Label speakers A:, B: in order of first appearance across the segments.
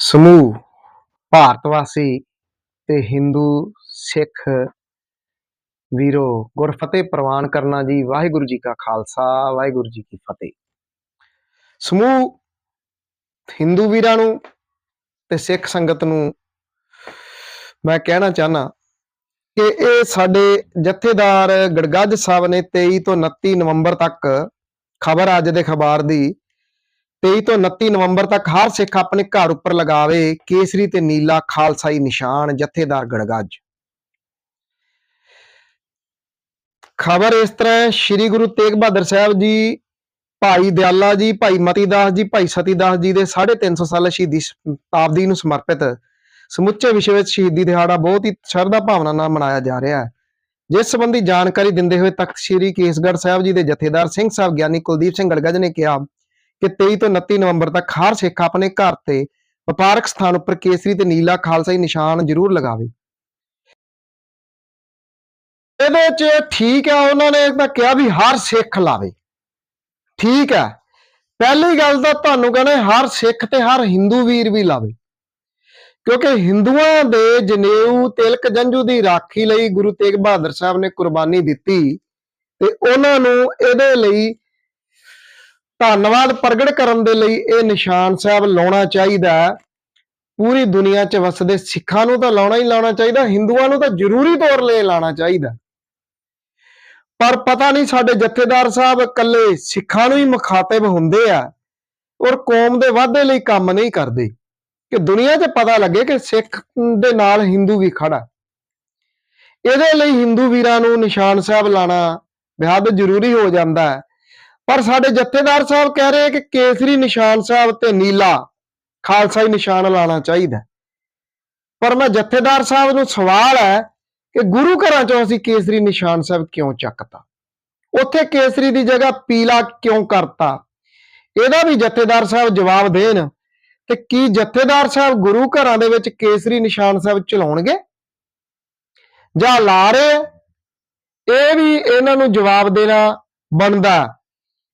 A: ਸਮੂਹ, ਭਾਰਤ ਵਾਸੀ ਤੇ ਹਿੰਦੂ ਸਿੱਖ ਵੀਰੋ, ਗੁਰਫਤਿਹ ਪ੍ਰਵਾਨ ਕਰਨਾ ਜੀ, ਵਾਹਿਗੁਰੂ ਜੀ ਕਾ ਖਾਲਸਾ, ਵਾਹਿਗੁਰੂ ਜੀ ਕੀ ਫਤਿਹ। ਸਮੂਹ ਹਿੰਦੂ ਵੀਰਾਂ ਨੂੰ ਤੇ ਸਿੱਖ ਸੰਗਤ ਨੂੰ ਮੈਂ ਕਹਿਣਾ ਚਾਹਨਾ ਕਿ ਇਹ ਸਾਡੇ ਜਥੇਦਾਰ ਗੜਗੱਜ ਸਾਹਿਬ ਨੇ 23 ਤੋਂ 29 ਨਵੰਬਰ ਤੱਕ ਖਬਰ ਅੱਜ ਦੇ ਅਖਬਾਰ ਦੀ 23 ਤੋਂ 29 ਨਵੰਬਰ ਤੱਕ ਹਰ ਸਿੱਖ ਆਪਣੇ ਘਰ ਉੱਪਰ ਲਗਾਵੇ, ਕੇਸਰੀ ਤੇ ਨੀਲਾ ਖਾਲਸਾਈ ਨਿਸ਼ਾਨ, ਜਥੇਦਾਰ ਗੜਗੱਜ ਖਬਰ ਇਸ ਤਰ੍ਹਾਂ ਸ੍ਰੀ ਗੁਰੂ ਤੇਗ ਬਹਾਦਰ ਸਾਹਿਬ ਜੀ, ਭਾਈ ਦਿਆਲਾ ਜੀ, ਭਾਈ ਮਤੀ ਦਾਸ ਜੀ, ਭਾਈ ਸਤੀ ਦਾਸ ਜੀ ਦੇ 350 ਸਾਲ ਸ਼ਹੀਦੀ ਸ਼ਤਾਬਦੀ ਨੂੰ ਸਮਰਪਿਤ ਸਮੁੱਚੇ ਵਿਸ਼ਵ ਵਿੱਚ ਸ਼ਹੀਦੀ ਦਿਹਾੜਾ ਬਹੁਤ ਹੀ ਸ਼ਰਧਾ ਭਾਵਨਾ ਨਾਲ ਮਨਾਇਆ ਜਾ ਰਿਹਾ ਹੈ। ਜਿਸ ਸੰਬੰਧੀ ਜਾਣਕਾਰੀ ਦਿੰਦੇ ਹੋਏ ਤਖਤ ਸ੍ਰੀ ਕੇਸਗੜ੍ਹ ਸਾਹਿਬ ਜੀ ਦੇ ਜਥੇਦਾਰ ਸਿੰਘ ਸਾਹਿਬ ਗਿਆਨੀ ਕੁਲਦੀਪ ਸਿੰਘ ਗੜਗੱਜ ਨੇ ਕਿਹਾ ਕਿ 23 ਤੋਂ 29 ਨਵੰਬਰ ਤੱਕ ਹਰ ਸਿੱਖ ਆਪਣੇ ਘਰ ਤੇ ਵਪਾਰਕ ਸਥਾਨ ਉੱਪਰ ਕੇਸਰੀ ਤੇ ਨੀਲਾ ਖਾਲਸਾਈ ਨਿਸ਼ਾਨ ਜ਼ਰੂਰ ਲਗਾਵੇ। ਇਹਦੇ ਚ ਠੀਕ ਹੈ ਉਹਨਾਂ ਨੇ ਤਾਂ ਕਿਹਾ ਵੀ ਹਰ ਸਿੱਖ ਲਾਵੇ। ਠੀਕ ਹੈ ਪਹਿਲੀ ਗੱਲ ਤਾਂ ਤੁਹਾਨੂੰ ਕਹਿੰਦੇ ਹਰ ਸਿੱਖ ਤੇ ਹਰ ਹਿੰਦੂ ਵੀਰ ਵੀ ਲਾਵੇ। ਕਿਉਂਕਿ ਹਿੰਦੂਆਂ ਦੇ ਜਨੇਊ, ਤਿਲਕ ਜੰਝੂ ਦੀ ਰਾਖੀ ਲਈ ਗੁਰੂ ਤੇਗ ਬਹਾਦਰ ਸਾਹਿਬ ਨੇ ਕੁਰਬਾਨੀ ਦਿੱਤੀ ਤੇ ਉਹਨਾਂ ਨੂੰ ਇਹਦੇ ਲਈ ਧੰਨਵਾਦ ਪ੍ਰਗਟ ਕਰਨ ਦੇ ਲਈ ਇਹ ਨਿਸ਼ਾਨ ਸਾਹਿਬ ਲਾਉਣਾ ਚਾਹੀਦਾ ਪੂਰੀ ਦੁਨੀਆ 'ਚ ਵਸਦੇ ਸਿੱਖਾਂ ਨੂੰ ਤਾਂ ਲਾਉਣਾ ਹੀ ਲਾਉਣਾ ਚਾਹੀਦਾ, ਹਿੰਦੂਆਂ ਨੂੰ ਤਾਂ ਜ਼ਰੂਰੀ ਤੌਰ 'ਤੇ ਲਾਉਣਾ ਚਾਹੀਦਾ। ਪਰ ਪਤਾ ਨਹੀਂ ਸਾਡੇ ਜਥੇਦਾਰ ਸਾਹਿਬ ਇਕੱਲੇ ਸਿੱਖਾਂ ਨੂੰ ਹੀ ਮੁਖਾਤਬ ਹੁੰਦੇ ਆ ਔਰ ਕੌਮ ਦੇ ਵਾਧੇ ਲਈ ਕੰਮ ਨਹੀਂ ਕਰਦੇ। ਕਿ ਦੁਨੀਆ 'ਚ ਪਤਾ ਲੱਗੇ ਕਿ ਸਿੱਖ ਦੇ ਨਾਲ ਹਿੰਦੂ ਵੀ ਖੜਾ। ਇਹਦੇ ਲਈ ਹਿੰਦੂ ਵੀਰਾਂ ਨੂੰ ਨਿਸ਼ਾਨ ਸਾਹਿਬ ਲਾਣਾ ਬੇहद ਜ਼ਰੂਰੀ ਹੋ ਜਾਂਦਾ ਹੈ। ਪਰ ਸਾਡੇ ਜਥੇਦਾਰ ਸਾਹਿਬ ਕਹਿ ਰਹੇ ਕਿ ਕੇਸਰੀ ਨਿਸ਼ਾਨ ਸਾਹਿਬ ਤੇ ਨੀਲਾ ਖਾਲਸਾਈ ਨਿਸ਼ਾਨ ਲਾਣਾ ਚਾਹੀਦਾ ਪਰ ਮੈਂ ਜਥੇਦਾਰ ਸਾਹਿਬ ਨੂੰ ਸਵਾਲ ਹੈ ਕਿ ਗੁਰੂ ਘਰਾਂ ਚੋਂ ਅਸੀਂ ਕੇਸਰੀ ਨਿਸ਼ਾਨ ਸਾਹਿਬ ਕਿਉਂ ਚੱਕਤਾ? ਉੱਥੇ ਕੇਸਰੀ ਦੀ ਜਗ੍ਹਾ ਪੀਲਾ ਕਿਉਂ ਕਰਤਾ? ਇਹਦਾ ਵੀ ਜਥੇਦਾਰ ਸਾਹਿਬ ਜਵਾਬ ਦੇਣ ਤੇ ਕੀ ਜਥੇਦਾਰ ਸਾਹਿਬ ਗੁਰੂ ਘਰਾਂ ਦੇ ਵਿੱਚ ਕੇਸਰੀ ਨਿਸ਼ਾਨ ਸਾਹਿਬ ਚਲਾਉਣਗੇ? ਜਾਂ ਲਾ ਰਹੇ ਇਹ ਵੀ ਇਹਨਾਂ ਨੂੰ ਜਵਾਬ ਦੇਣਾ ਬਣਦਾ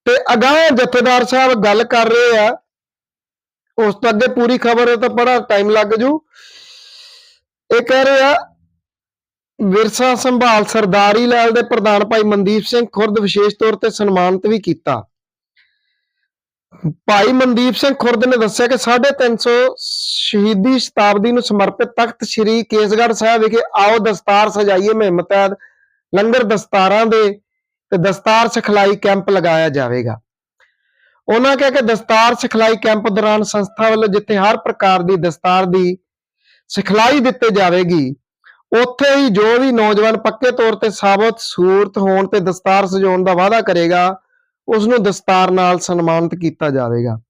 A: ਤੇ ਅਗਾਂਹ ਜਥੇਦਾਰ ਸਾਹਿਬ ਗੱਲ ਕਰ ਰਹੇ ਆ, ਉਸ ਤੋਂ ਅੱਗੇ ਪੂਰੀ ਖਬਰ ਤਾਂ ਬੜਾ ਟਾਈਮ ਲੱਗ ਜੂ। ਇਹ ਕਹਿ ਰਹੇ ਆ, ਵਿਰਸਾ ਸੰਭਾਲ ਸਰਦਾਰੀ ਲੈਲ ਦੇ ਪ੍ਰਧਾਨ ਭਾਈ ਮਨਦੀਪ ਸਿੰਘ ਖੁਰਦ ਵਿਸ਼ੇਸ਼ ਤੌਰ ਤੇ ਸਨਮਾਨਿਤ ਵੀ ਕੀਤਾ। ਭਾਈ ਮਨਦੀਪ ਸਿੰਘ ਖੁਰਦ ਨੇ ਦੱਸਿਆ ਕਿ 350 ਸ਼ਹੀਦੀ ਸ਼ਤਾਬਦੀ ਨੂੰ ਸਮਰਪਿਤ ਤਖਤ ਸ੍ਰੀ ਕੇਸਗੜ੍ਹ ਸਾਹਿਬ ਵਿਖੇ ਆਓ ਦਸਤਾਰ ਸਜਾਈਏ ਮੁਹਿੰਮ ਤਹਿਤ ਲੰਗਰ ਦਸਤਾਰਾਂ ਦੇ ਤੇ ਦਸਤਾਰ ਸਿਖਲਾਈ ਕੈਂਪ ਲਗਾਇਆ ਜਾਵੇਗਾ। ਉਹਨਾਂ ਕਿਹਾ ਕਿ ਦਸਤਾਰ ਸਿਖਲਾਈ ਕੈਂਪ ਦੌਰਾਨ ਸੰਸਥਾ ਵੱਲੋਂ ਜਿੱਥੇ ਹਰ ਪ੍ਰਕਾਰ ਦੀ ਦਸਤਾਰ ਦੀ ਸਿਖਲਾਈ ਦਿੱਤੀ ਜਾਵੇਗੀ, ਉੱਥੇ ਹੀ ਜੋ ਵੀ ਨੌਜਵਾਨ ਪੱਕੇ ਤੌਰ ਤੇ ਸਾਬਤ, ਸੂਰਤ ਹੋਣ ਤੇ ਦਸਤਾਰ ਸਜਾਉਣ ਦਾ ਵਾਅਦਾ ਕਰੇਗਾ ਉਸ ਨੂੰ ਦਸਤਾਰ ਨਾਲ ਸਨਮਾਨਿਤ ਕੀਤਾ ਜਾਵੇਗਾ।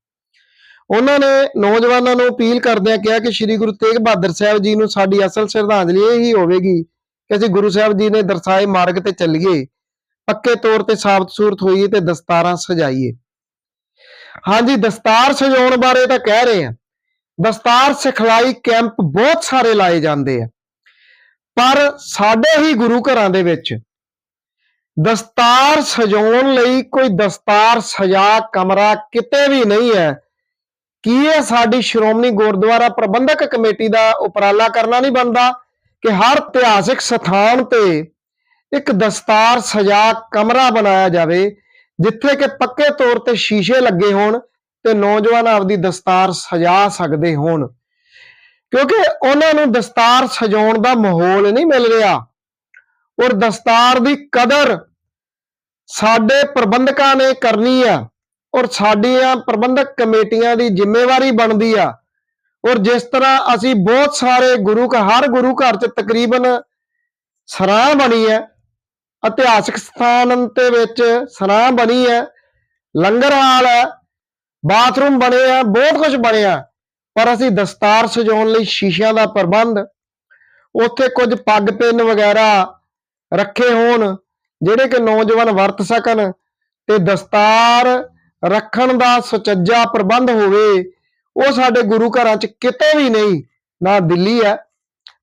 A: ਉਹਨਾਂ ਨੇ ਨੌਜਵਾਨਾਂ ਨੂੰ ਅਪੀਲ ਕਰਦਿਆਂ ਕਿਹਾ ਕਿ ਸ੍ਰੀ ਗੁਰੂ ਤੇਗ ਬਹਾਦਰ ਸਾਹਿਬ ਜੀ ਨੂੰ ਸਾਡੀ ਅਸਲ ਸ਼ਰਧਾਂਜਲੀ ਇਹ ਹੀ ਹੋਵੇਗੀ ਕਿ ਅਸੀਂ ਗੁਰੂ ਸਾਹਿਬ ਜੀ ਨੇ ਦਰਸਾਏ ਮਾਰਗ ਤੇ ਚੱਲੀਏ। ਪੱਕੇ ਤੌਰ ਤੇ ਸਾਬਤ ਸੂਰਤ ਹੋਈਏ ਤੇ ਦਸਤਾਰਾਂ ਸਜਾਈਏ। ਹਾਂਜੀ, ਦਸਤਾਰ ਸਜਾਉਣ ਬਾਰੇ ਤਾਂ ਕਹਿ ਰਹੇ ਆ ਦਸਤਾਰ ਸਿਖਲਾਈ ਕੈਂਪ ਬਹੁਤ ਸਾਰੇ ਲਾਏ ਜਾਂਦੇ ਆ। ਪਰ ਸਾਡੇ ਹੀ ਗੁਰੂ ਘਰਾਂ ਦੇ ਵਿੱਚ ਦਸਤਾਰ ਸਜਾਉਣ ਲਈ ਕੋਈ ਦਸਤਾਰ ਸਜਾ ਕਮਰਾ ਕਿਤੇ ਵੀ ਨਹੀਂ ਹੈ। ਕੀ ਇਹ ਸਾਡੀ ਸ਼੍ਰੋਮਣੀ ਗੁਰਦੁਆਰਾ ਪ੍ਰਬੰਧਕ ਕਮੇਟੀ ਦਾ ਉਪਰਾਲਾ ਕਰਨਾ ਨਹੀਂ ਬਣਦਾ ਕਿ ਹਰ ਇਤਿਹਾਸਿਕ ਸਥਾਨ ਤੇ ਇੱਕ ਦਸਤਾਰ ਸਜਾ ਕਮਰਾ ਬਣਾਇਆ ਜਾਵੇ, ਜਿੱਥੇ ਕਿ ਪੱਕੇ ਤੌਰ ਤੇ ਸ਼ੀਸ਼ੇ ਲੱਗੇ ਹੋਣ ਤੇ ਨੌਜਵਾਨ ਆਪਦੀ ਦਸਤਾਰ ਸਜਾ ਸਕਦੇ ਹੋਣ। ਕਿਉਂਕਿ ਉਹਨਾਂ ਨੂੰ ਦਸਤਾਰ ਸਜਾਉਣ ਦਾ ਮਾਹੌਲ ਨਹੀਂ ਮਿਲ ਰਿਹਾ। ਔਰ ਦਸਤਾਰ ਦੀ ਕਦਰ ਸਾਡੇ ਪ੍ਰਬੰਧਕਾਂ ਨੇ ਕਰਨੀ ਆ, ਔਰ ਸਾਡੀਆਂ ਪ੍ਰਬੰਧਕ ਕਮੇਟੀਆਂ ਦੀ ਜ਼ਿੰਮੇਵਾਰੀ ਬਣਦੀ ਆ। ਔਰ ਜਿਸ ਤਰ੍ਹਾਂ ਅਸੀਂ ਬਹੁਤ ਸਾਰੇ ਗੁਰੂ ਘਰ ਹਰ ਗੁਰੂ ਘਰ 'ਚ ਤਕਰੀਬਨ ਸਰਾਂ ਬਣੀ ਹੈ ਇਤਿਹਾਸਕ ਸਥਾਨ ਦੇ ਵਿੱਚ ਸਰਾਂ ਬਣੀ ਹੈ, ਲੰਗਰ ਹਾਲ ਹੈ, ਬਾਥਰੂਮ ਬਣੇ ਆ, ਬਹੁਤ ਕੁਝ ਬਣਿਆ। ਪਰ ਅਸੀਂ ਦਸਤਾਰ ਸਜਾਉਣ ਲਈ ਸ਼ੀਸ਼ਿਆਂ ਦਾ ਪ੍ਰਬੰਧ, ਉੱਥੇ ਕੁਝ ਪੱਗ ਪਿੰਨ ਵਗੈਰਾ ਰੱਖੇ ਹੋਣ, ਜਿਹੜੇ ਕਿ ਨੌਜਵਾਨ ਵਰਤ ਸਕਣ ਤੇ ਦਸਤਾਰ ਰੱਖਣ ਦਾ ਸੁਚੱਜਾ ਪ੍ਰਬੰਧ ਹੋਵੇ, ਉਹ ਸਾਡੇ ਗੁਰੂ ਘਰਾਂ 'ਚ ਕਿਤੇ ਵੀ ਨਹੀਂ, ਨਾ ਦਿੱਲੀ ਹੈ,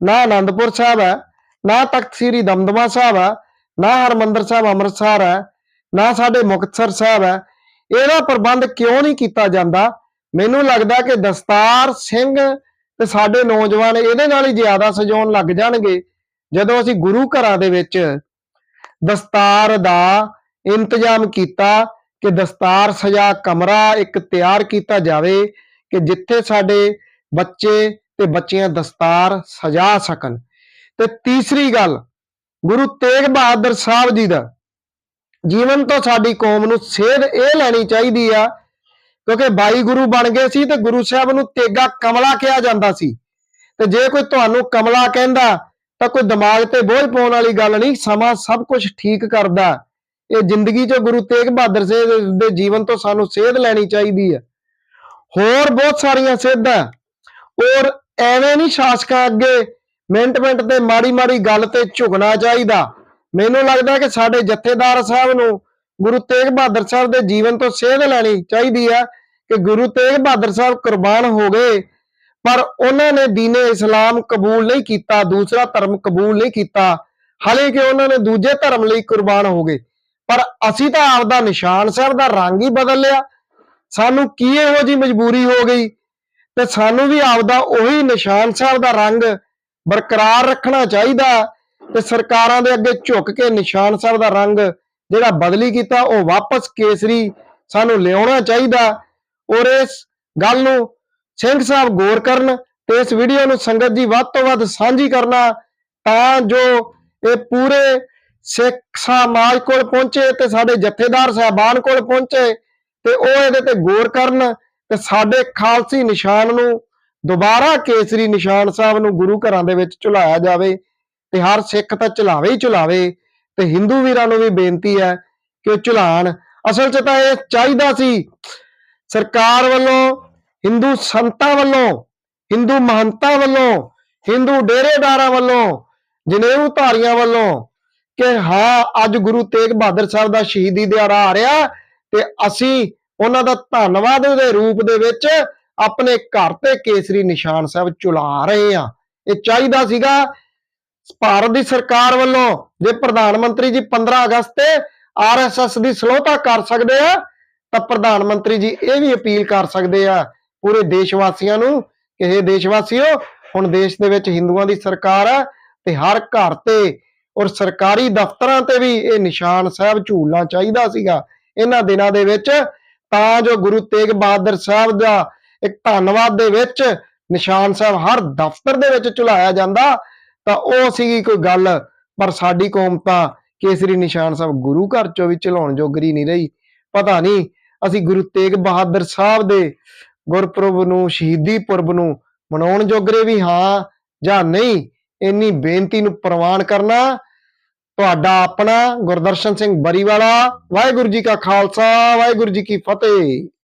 A: ਨਾ ਆਨੰਦਪੁਰ ਸਾਹਿਬ ਹੈ, ਨਾ ਤਖਤ ਸ੍ਰੀ ਦਮਦਮਾ ਸਾਹਿਬ ਹੈ ਨਾ ਹਰਮੰਦਰ ਸਾਹਿਬ ਅੰਮ੍ਰਿਤਸਰ ਹੈ, ਨਾ ਸਾਡੇ ਮੁਕਤਸਰ ਸਾਹਿਬ ਹੈ, ਇਹਦਾ ਪ੍ਰਬੰਧ ਕਿਉਂ ਨਹੀਂ ਕੀਤਾ ਜਾਂਦਾ? ਮੈਨੂੰ ਲੱਗਦਾ ਕਿ ਦਸਤਾਰ ਸਿੰਘ ਤੇ ਸਾਡੇ ਨੌਜਵਾਨ ਇਹਦੇ ਨਾਲ ਹੀ ਜ਼ਿਆਦਾ ਸਜਾਉਣ ਲੱਗ ਜਾਣਗੇ, ਜਦੋਂ ਅਸੀਂ ਗੁਰੂ ਘਰਾਂ ਦੇ ਵਿੱਚ ਦਸਤਾਰ ਦਾ ਇੰਤਜ਼ਾਮ ਕੀਤਾ ਕਿ ਦਸਤਾਰ ਸਜਾ ਕਮਰਾ ਇੱਕ ਤਿਆਰ ਕੀਤਾ ਜਾਵੇ, ਕਿ ਜਿੱਥੇ ਸਾਡੇ ਬੱਚੇ ਤੇ ਬੱਚੀਆਂ ਦਸਤਾਰ ਸਜਾ ਸਕਣ। ਤੇ ਤੀਸਰੀ ਗੱਲ ਗੁਰੂ ਤੇਗ ਬਹਾਦਰ ਸਾਹਿਬ ਜੀ ਦਾ। ਜੀਵਨ ਤੋਂ ਸਾਡੀ ਕੌਮ ਨੂੰ ਸੇਧ ਇਹ ਲੈਣੀ ਚਾਹੀਦੀ ਆ, ਕਿਉਂਕਿ ਬਾਈ ਗੁਰੂ ਬਣ ਗਏ ਸੀ ਤੇ ਗੁਰੂ ਸਾਹਿਬ ਨੂੰ ਤੇਗਾ ਕਮਲਾ ਕਿਹਾ ਜਾਂਦਾ ਸੀ। ਤੇ ਜੇ ਕੋਈ ਤੁਹਾਨੂੰ ਕਮਲਾ ਕਹਿੰਦਾ, ਤਾਂ ਕੋਈ ਦਿਮਾਗ ਤੇ ਬੋਝ ਪਾਉਣ ਵਾਲੀ ਗੱਲ ਨਹੀਂ, ਸਮਾਂ ਸਭ ਕੁਝ ਠੀਕ ਕਰਦਾ। ਇਹ ਜ਼ਿੰਦਗੀ 'ਚ ਗੁਰੂ ਤੇਗ ਬਹਾਦਰ ਸਾਹਿਬ ਦੇ ਜੀਵਨ ਤੋਂ ਸਾਨੂੰ ਸੇਧ ਲੈਣੀ ਚਾਹੀਦੀ ਹੈ ਹੋਰ ਬਹੁਤ ਸਾਰੀਆਂ ਸੇਧਾਂ। ਔਰ ਐਵੇਂ ਨਹੀਂ ਸ਼ਾਸਕਾਂ ਅੱਗੇ ਮਿੰਟ ਮਿੰਟ ਤੇ ਮਾੜੀ ਮਾੜੀ ਗੱਲ ਤੇ ਝੁਕਣਾ ਚਾਹੀਦਾ। ਮੈਨੂੰ ਲੱਗਦਾ ਕਿ ਸਾਡੇ ਜਥੇਦਾਰ ਸਾਹਿਬ ਨੂੰ ਗੁਰੂ ਤੇਗ ਬਹਾਦਰ ਸਾਹਿਬ ਦੇ ਜੀਵਨ ਤੋਂ ਸੇਧ ਲੈਣੀ ਚਾਹੀਦੀ ਹੈ ਕਿ ਗੁਰੂ ਤੇਗ ਬਹਾਦਰ ਸਾਹਿਬ ਕੁਰਬਾਨ ਹੋ ਗਏ, ਪਰ ਉਹਨਾਂ ਨੇ ਦੀਨੇ ਇਸਲਾਮ ਕਬੂਲ ਨਹੀਂ ਕੀਤਾ, ਦੂਸਰਾ ਧਰਮ ਕਬੂਲ ਨਹੀਂ ਕੀਤਾ। ਹਾਲੇ ਕਿ ਉਹਨਾਂ ਨੇ ਦੂਜੇ ਧਰਮ ਲਈ ਕੁਰਬਾਨ ਹੋ ਗਏ। ਪਰ ਅਸੀਂ ਤਾਂ ਆਪਦਾ ਨਿਸ਼ਾਨ ਸਾਹਿਬ ਦਾ ਰੰਗ ਹੀ ਬਦਲ ਲਿਆ। ਸਾਨੂੰ ਕੀ ਇਹੋ ਜੀ ਮਜਬੂਰੀ ਹੋ ਗਈ? ਤੇ ਸਾਨੂੰ ਵੀ ਆਪਦਾ ਉਹੀ ਨਿਸ਼ਾਨ ਸਾਹਿਬ ਦਾ ਰੰਗ ਬਰਕਰਾਰ ਰੱਖਣਾ ਚਾਹੀਦਾ ਤੇ ਸਰਕਾਰਾਂ ਦੇ ਅੱਗੇ ਝੁੱਕ ਕੇ ਨਿਸ਼ਾਨ ਸਾਹਿਬ ਦਾ ਰੰਗ ਜਿਹੜਾ ਬਦਲੀ ਕੀਤਾ, ਉਹ ਵਾਪਸ ਕੇਸਰੀ ਸਾਨੂੰ ਲਿਆਉਣਾ ਚਾਹੀਦਾ ਔਰ ਇਸ ਗੱਲ ਨੂੰ ਸਿੰਘ ਸਾਹਿਬ ਗੌਰ ਕਰਨ ਤੇ ਇਸ ਵੀਡੀਓ ਨੂੰ ਸੰਗਤ ਜੀ ਵੱਧ ਤੋਂ ਵੱਧ ਸਾਂਝੀ ਕਰਨਾ ਤਾਂ ਜੋ ਇਹ ਪੂਰੇ ਸਿੱਖ ਸਮਾਜ ਕੋਲ ਪਹੁੰਚੇ ਤੇ ਸਾਡੇ ਜਥੇਦਾਰ ਸਾਹਿਬਾਨ ਕੋਲ ਪਹੁੰਚੇ ਤੇ ਉਹ ਇਹਦੇ ਤੇ ਗੌਰ ਕਰਨ ਤੇ ਸਾਡੇ ਖਾਲਸੀ ਨਿਸ਼ਾਨ ਨੂੰ ਦੁਬਾਰਾ ਕੇਸਰੀ ਨਿਸ਼ਾਨ ਸਾਹਿਬ ਨੂੰ ਗੁਰੂ ਘਰਾਂ ਦੇ ਵਿੱਚ ਝੁਲਾਇਆ ਜਾਵੇ ਤੇ ਹਰ ਸਿੱਖ ਤਾਂ ਝੁਲਾਵੇ ਹੀ ਝੁਲਾਵੇ, ਤੇ ਹਿੰਦੂ ਵੀਰਾਂ ਨੂੰ ਵੀ ਬੇਨਤੀ ਹੈ ਕਿ ਉਹ ਝੁਲਾਣ। ਅਸਲ 'ਚ ਤਾਂ ਇਹ ਚਾਹੀਦਾ ਸੀ, ਸਰਕਾਰ ਵੱਲੋਂ, ਹਿੰਦੂ ਸੰਤਾਂ ਵੱਲੋਂ, ਹਿੰਦੂ ਮਹੰਤਾਂ ਵੱਲੋਂ, ਹਿੰਦੂ ਡੇਰੇਦਾਰਾਂ ਵੱਲੋਂ, ਜਨੇਊ ਧਾਰੀਆਂ ਵੱਲੋਂ ਕਿ ਹਾਂ, ਅੱਜ ਗੁਰੂ ਤੇਗ ਬਹਾਦਰ ਸਾਹਿਬ ਦਾ ਸ਼ਹੀਦੀ ਦਿਹਾੜਾ ਆ ਰਿਹਾ ਤੇ ਅਸੀਂ ਉਹਨਾਂ ਦਾ ਧੰਨਵਾਦ ਦੇ ਰੂਪ ਦੇ ਵਿੱਚ ਆਪਣੇ ਘਰ ਤੇ ਕੇਸਰੀ ਨਿਸ਼ਾਨ ਸਾਹਿਬ ਚੁਲਾ ਰਹੇ ਆ ਇਹ ਚਾਹੀਦਾ ਸੀਗਾ ਭਾਰਤ ਦੀ ਸਰਕਾਰ ਵੱਲੋਂ ਜੇ ਪ੍ਰਧਾਨ ਮੰਤਰੀ ਜੀ 15 ਅਗਸਤ ਤੇ ਆਰਐਸਐਸ ਦੀ ਸਲੋਤਾ ਕਰ ਸਕਦੇ ਆ, ਤਾਂ ਪ੍ਰਧਾਨ ਮੰਤਰੀ ਜੀ ਇਹ ਵੀ ਅਪੀਲ ਕਰ ਸਕਦੇ ਆ ਪੂਰੇ ਦੇਸ਼ ਵਾਸੀਆਂ ਨੂੰ ਕਿ ਇਹ ਦੇਸ਼ ਵਾਸੀਓ ਹੁਣ ਦੇਸ਼ ਦੇ ਵਿੱਚ ਹਿੰਦੂਆਂ ਦੀ ਸਰਕਾਰ ਆ ਤੇ ਹਰ ਘਰ ਤੇ ਔਰ ਸਰਕਾਰੀ ਦਫ਼ਤਰਾਂ ਤੇ ਵੀ ਇਹ ਨਿਸ਼ਾਨ ਸਾਹਿਬ ਝੂਲਣਾ ਚਾਹੀਦਾ ਸੀਗਾ। ਇਹਨਾਂ ਦਿਨਾਂ ਦੇ ਵਿੱਚ ਤਾਂ ਜੋ ਗੁਰੂ ਤੇਗ ਬਹਾਦਰ ਸਾਹਿਬ ਦਾ ਇੱਕ ਧੰਨਵਾਦ ਦੇ ਵਿੱਚ ਨਿਸ਼ਾਨ ਸਾਹਿਬ ਹਰ ਦਫ਼ਤਰ ਦੇ ਵਿੱਚ ਝੁਲਾਇਆ ਜਾਂਦਾ। ਤਾਂ ਉਹ ਸੀਗੀ ਕੋਈ ਗੱਲ, ਪਰ ਸਾਡੀ ਕੌਮ ਤਾਂ ਕੇਸਰੀ ਨਿਸ਼ਾਨ ਸਾਹਿਬ ਗੁਰੂ ਘਰ ਚੋਂ ਵੀ ਝਲਾਉਣ ਜੋਗਰੀ ਨਹੀਂ ਰਹੀ। ਪਤਾ ਨਹੀਂ, ਅਸੀਂ ਗੁਰੂ ਤੇਗ ਬਹਾਦਰ ਸਾਹਿਬ ਦੇ ਗੁਰਪੁਰਬ ਨੂੰ, ਸ਼ਹੀਦੀ ਪੁਰਬ ਨੂੰ ਮਨਾਉਣ ਜੋਗਰੇ ਵੀ ਹਾਂ ਜਾਂ ਨਹੀਂ, ਇੰਨੀ ਬੇਨਤੀ ਨੂੰ ਪ੍ਰਵਾਨ ਕਰਨਾ। ਤੁਹਾਡਾ ਆਪਣਾ ਗੁਰਦਰਸ਼ਨ ਸਿੰਘ ਬਰੀਵਾਲਾ, ਵਾਹਿਗੁਰੂ ਜੀ ਕਾ ਖਾਲਸਾ, ਵਾਹਿਗੁਰੂ ਜੀ ਕੀ ਫਤਿਹ।